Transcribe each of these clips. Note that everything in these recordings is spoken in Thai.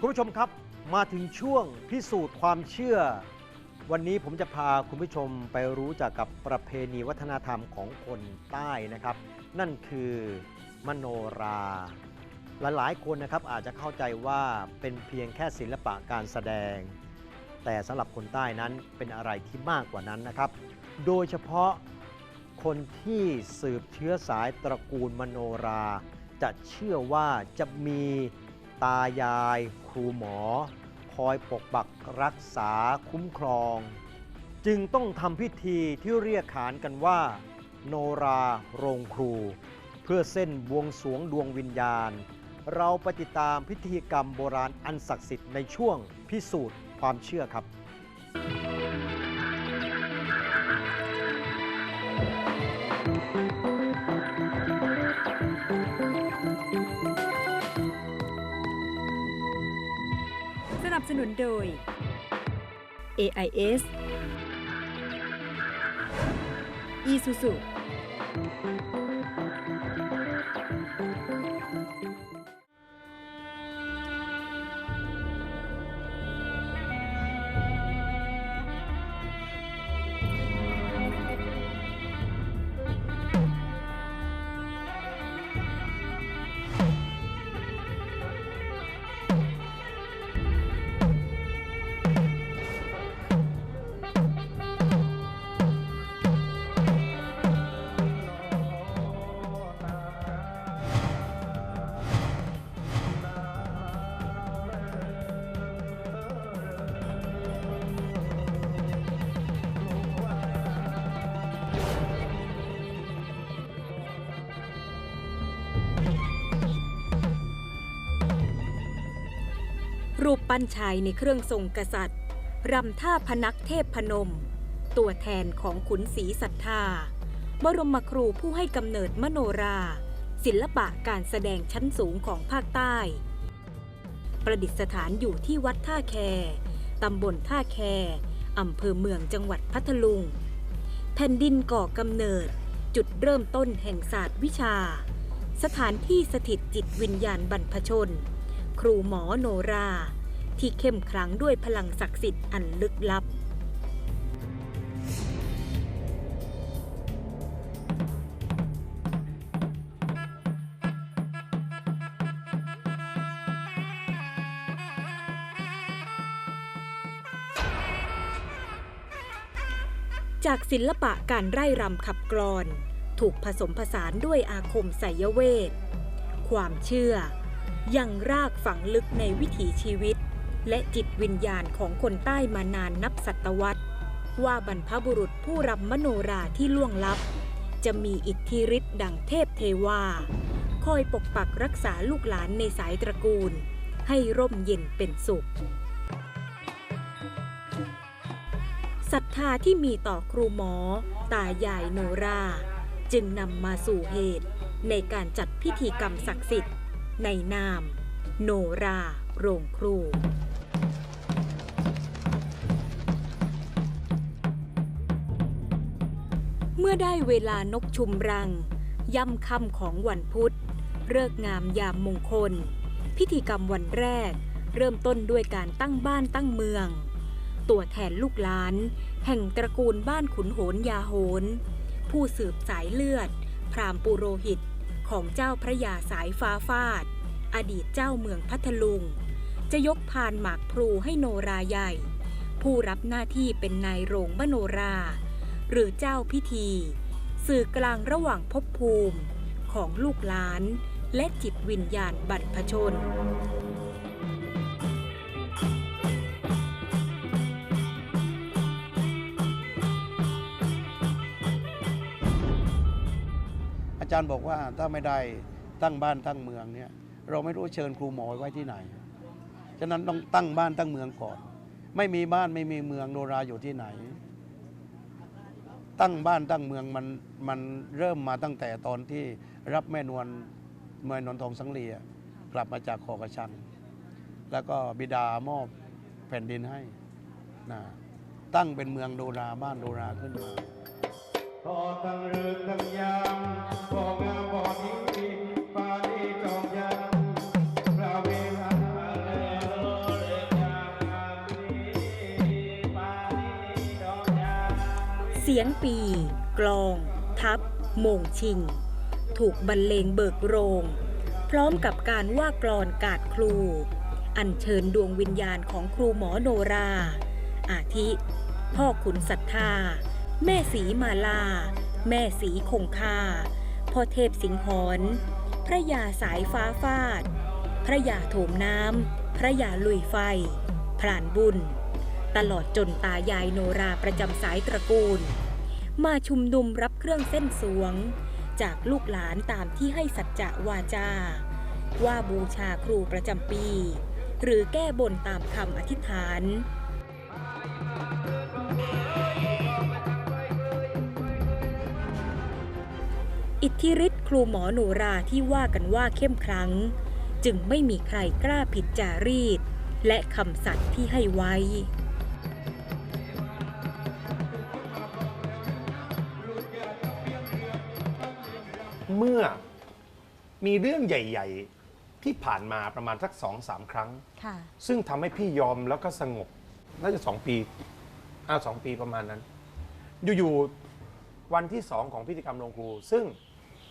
คุณผู้ชมครับมาถึงช่วงพิสูจน์ความเชื่อ วันนี้ผมจะพาคุณผู้ชมไปรู้จักกับประเพณีวัฒนธรรมของคนใต้นะครับ นั่นคือมโนราหลายๆคนนะครับอาจจะเข้าใจว่าเป็นเพียงแค่ศิลปะการแสดง แต่สำหรับคนใต้นั้นเป็นอะไรที่มากกว่านั้นนะครับ โดยเฉพาะคนที่สืบเชื้อสายตระกูลมโนรา จะเชื่อว่าจะมี ตายาย ครูหมอ คอยปกปักรักษาคุ้มครอง จึงต้องทำพิธีที่เรียกขานกันว่า โนราโรงครู เพื่อเส้นบวงสรวงดวงวิญญาณ เราปฏิตามพิธีกรรมโบราณอันศักดิ์สิทธิ์ในช่วงพิสูจน์ความเชื่อครับ สนุนโดย AIS Isuzu รูปปั้นชายในเครื่องทรงกษัตริย์ รำท่าพนักเทพพนม ตัวแทนของขุนศรีศรัทธา บรมครูผู้ให้กำเนิดมโนรา ศิลปะการแสดงชั้นสูงของภาคใต้ ประดิษฐานอยู่ที่วัดท่าแคตำบลท่าแคอำเภอเมืองจังหวัดพัทลุง แผ่นดินก่อกำเนิด จุดเริ่มต้นแห่งศาสตร์วิชา สถานที่สถิตจิตวิญญาณบรรพชน ครูหมอโนรา ที่เข้มขลังด้วยพลังศักดิ์สิทธิ์อันลึกลับ จากศิลปะการไร่รำขับกลอน ถูกผสมผสานด้วยอาคมไสยเวท ความเชื่อยังรากฝังลึกในวิถีชีวิต และจิตวิญญาณของคนใต้มานานนับศตวรรษ ว่าบรรพบุรุษผู้รำมโนราที่ล่วงลับ จะมีอิทธิฤทธิ์ดังเทพเทวา คอยปกปักรักษาลูกหลานในสายตระกูล ให้ร่มเย็นเป็นสุขศรัทธาที่มีต่อครูหมอ ตายายโนรา จึงนำมาสู่เหตุ ในการจัดพิธีกรรมศักดิ์สิทธิ์ ในนาม โนรา โรงครู เมื่อได้เวลานกชุมรัง ย่ำค่ำของวันพุธเลิกงามยามมงคล พิธีกรรมวันแรก เริ่มต้นด้วยการตั้งบ้านตั้งเมือง ตัวแทนลูกหลาน แห่งตระกูลบ้านขุนโหนยาโหน ผู้สืบสายเลือด พราหมณ์ปุโรหิตของเจ้าพระยาสายฟ้าฟาด อดีตเจ้าเมืองพัทลุง จะยกพานหมากพลูให้โนราใหญ่ ผู้รับหน้าที่เป็นนายโรงมโนรา หรือเจ้าพิธี สื่อกลางระหว่างภพภูมิของลูกหลาน และจิตวิญญาณบรรพชนอาจารย์บอกว่าถ้าไม่ได้ตั้งบ้านตั้งเมืองเนี่ยเราไม่รู้เชิญครูหมอไว้ที่ไหน ฉะนั้นต้องตั้งบ้านตั้งเมืองก่อน ไม่มีบ้านไม่มีเมืองโนราอยู่ที่ไหน ตั้งบ้านตั้งเมืองมันมันเริ่มมาตั้งแต่ตอนที่รับแม่นวลเมืองนนทองสังเลียกลับมาจากขอกระชัง แล้วก็บิดามอบแผ่นดินให้นะตั้งเป็นเมืองโดราบ้านโดราขึ้นมาพอตั้งเรือกตั้งยามพองามพอทิ้งทีป เสียงปี กลอง ทับโมงชิง ถูกบรรเลงเบิกโรง พร้อมกับการว่ากลอนกาดครู อัญเชิญดวงวิญญาณของครูหมอโนรา อาทิ พ่อขุนศรัทธา แม่สีมาลา แม่สีคงคา พ่อเทพสิงหอนพระยาสายฟ้าฟาด พระยาโถมน้ำ พระยาลุยไฟพรานบุญ ตลอดจนตายายโนราประจำสายตระกูล มาชุมนุมรับเครื่องเส้นสวง จากลูกหลานตามที่ให้สัจจะวาจา ว่าบูชาครูประจำปี หรือแก้บนตามคำอธิษฐานอิทธิฤทธิ์ครูหมอโนราที่ว่ากันว่าเข้มขลัง จึงไม่มีใครกล้าผิดจารีต และคำสัตย์ที่ให้ไว้ เมื่อมีเรื่องใหญ่ ๆ ที่ผ่านมาประมาณสักสองสามครั้ง ค่ะ ซึ่งทำให้พี่ยอมแล้วก็สงบ น่าจะสองปีอ้าวสองปีประมาณนั้น อยู่ๆวันที่สองของพิธีกรรมลงครู ซึ่ง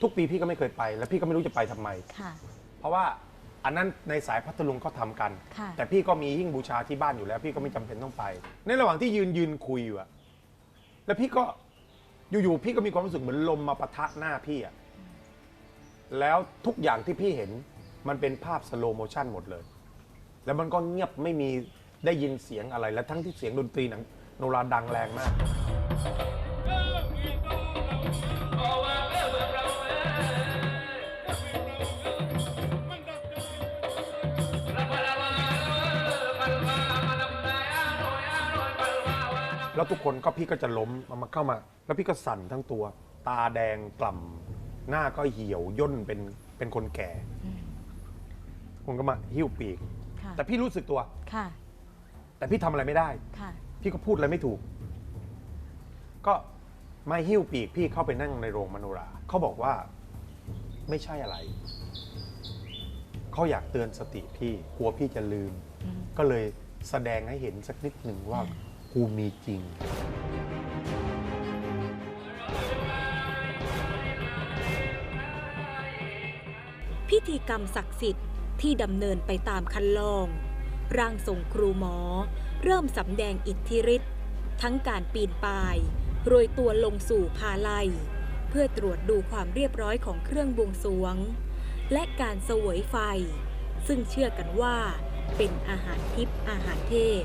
ทุกปีพี่ก็ไม่เคยไป และพี่ก็ไม่รู้จะไปทำไม ค่ะ เพราะว่าอันนั้นในสายพัทลุงเขาทำกัน ค่ะ แต่พี่ก็มีหิ้งบูชาที่บ้านอยู่แล้ว พี่ก็ไม่จำเป็นต้องไป ในระหว่างที่ยืนยืนคุยอยู่อะแล้วพี่ก็อยู่ๆพี่ก็มีความรู้สึกเหมือนลมมาปะทะหน้าพี่อะ แล้วทุกอย่างที่พี่เห็นมันเป็นภาพสโลโมชันหมดเลย แล้วมันก็เงียบไม่มีได้ยินเสียงอะไร และทั้งที่เสียงดนตรีหนังโนราดังแรงมาก แล้วทุกคนก็พี่ก็จะล้มมันมาเข้ามา แล้วพี่ก็สั่นทั้งตัว ตาแดงกล่ำ หน้าก็เหี่ยวย่นเป็นเป็นคนแก่คนก็มาหิ้วปีก ค่ะแต่พี่รู้สึกตัว ค่ะแต่พี่ทำอะไรไม่ได้ ค่ะ พี่ก็พูดอะไรไม่ถูก ก็มาหิ้วปีกพี่เข้าไปนั่งในโรงมโนรา เขาบอกว่าไม่ใช่อะไร เขาอยากเตือนสติพี่กลัวพี่จะลืม อืม ก็เลยแสดงให้เห็นสักนิดหนึ่งว่ากูมีจริง พิธีกรรมศักดิ์สิทธิ์ที่ดำเนินไปตามคันลอง ร่างทรงครูหมอ เริ่มสำแดงอิทธิฤทธิ์ทั้งการปีนป่ายโรยตัวลงสู่พาลัย เพื่อตรวจดูความเรียบร้อยของเครื่องบวงสรวง และการสวยไฟ ซึ่งเชื่อกันว่าเป็นอาหารทิพย์อาหารเทพ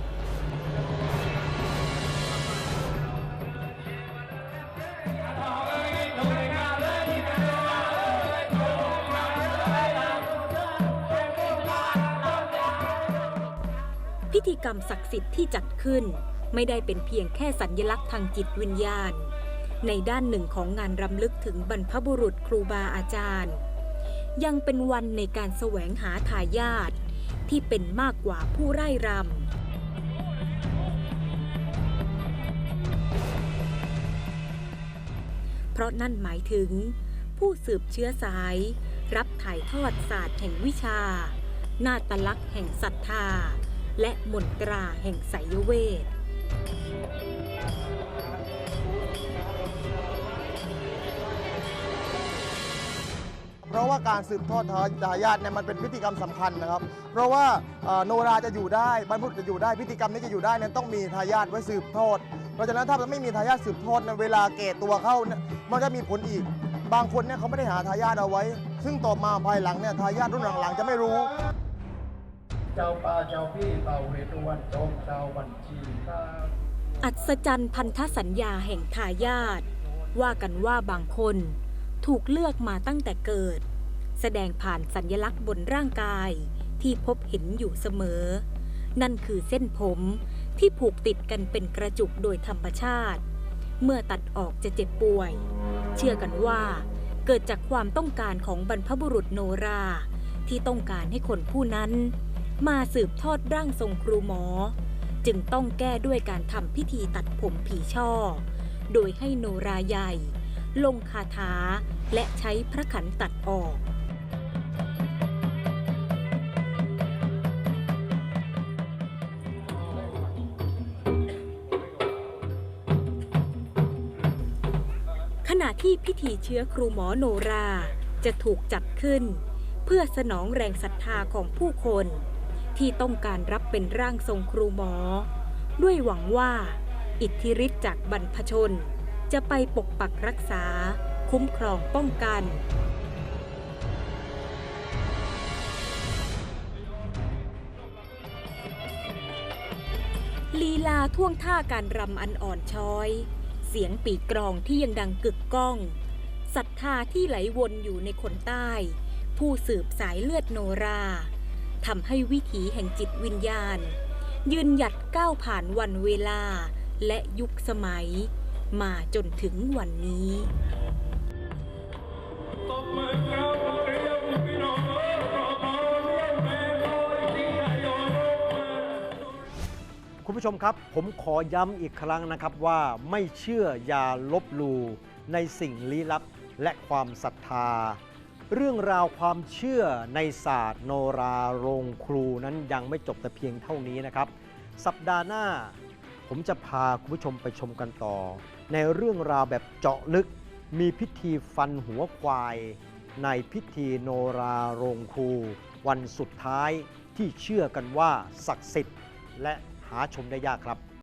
ธีกรรมศักดิ์สิทธิ์ที่จัดขึ้น ไม่ได้เป็นเพียงแค่สัญญลักษณ์ทางจิตวิญญาณ ในด้านหนึ่งของงานรำลึกถึงบรรพบุรุษครูบาอาจารย์ ยังเป็นวันในการแสวงหาทายาทที่เป็นมากกว่าผู้ไร่รำเพราะนั่นหมายถึง ผู้สืบเชื้อสาย รับถ่ายทอดศาสตร์แห่งวิชา นาตลักษณ์แห่งศรัทธา และมนตราแห่งไสยเวท เพราะว่าการสืบทอดทายาทเนี่ยมันเป็นพิธีกรรมสำคัญนะครับ เพราะว่าเอ่อโนราจะอยู่ได้บรรพบุรุษจะอยู่ได้พิธีกรรมนี้จะอยู่ได้เนี่ยต้องมีทายาทไว้สืบทอด เพราะฉะนั้นถ้าไม่มีทายาทสืบทอดเนี่ยเวลาแก่ตัวเข้าเนี่ยมันจะมีผลอีก บางคนเนี่ยเขาไม่ได้หาทายาทเอาไว้ ซึ่งต่อมาภายหลังเนี่ยทายาทรุ่นหลังๆจะไม่รู้ เจ้าป่าเจ้าพี่เต่าเวทุวันจงเจ้าบัญชีตาอัศจรรย์พันธสัญญาแห่งทายาทว่ากันว่าบางคนถูกเลือกมาตั้งแต่เกิด แสดงผ่านสัญญลักษณ์บนร่างกายที่พบเห็นอยู่เสมอ นั่นคือเส้นผมที่ผูกติดกันเป็นกระจุกโดยธรรมชาติ เมื่อตัดออกจะเจ็บป่วย เชื่อกันว่า เกิดจากความต้องการของบรรพบุรุษโนรา ที่ต้องการให้คนผู้นั้น มาสืบทอดร่างทรงครูหมอ จึงต้องแก้ด้วยการทำพิธีตัดผมผีช่อ โดยให้โนราใหญ่ ลงคาถาและใช้พระขันตัดออกขณะที่พิธีเชื้อครูหมอโนราจะถูกจัดขึ้น เพื่อสนองแรงศรัทธาของผู้คน ที่ต้องการรับเป็นร่างทรงครูหมอ ด้วยหวังว่า อิทธิฤทธิ์จากบรรพชน จะไปปกปักรักษา คุ้มครองป้องกัน ลีลาท่วงท่าการรำอันอ่อนช้อย เสียงปีกกรองที่ยังดังกึกก้องศรัทธาที่ไหลวนอยู่ในคนใต้ ผู้สืบสายเลือดโนรา ทำให้วิถีแห่งจิตวิญญาณ ยืนหยัดก้าวผ่านวันเวลาและยุคสมัย มาจนถึงวันนี้คุณผู้ชมครับ ผมขอย้ำอีกครั้งนะครับว่าไม่เชื่ออย่าลบหลู่ในสิ่งลี้ลับและความศรัทธา เรื่องราวความเชื่อในศาสตร์โนราโรงครูนั้นยังไม่จบแต่เพียงเท่านี้นะครับ สัปดาห์หน้าผมจะพาคุณผู้ชมไปชมกันต่อ ในเรื่องราวแบบเจาะลึก มีพิธีฟันหัวควาย ในพิธีโนราโรงครู วันสุดท้ายที่เชื่อกันว่าศักดิ์สิทธิ์และหาชมได้ยากครับ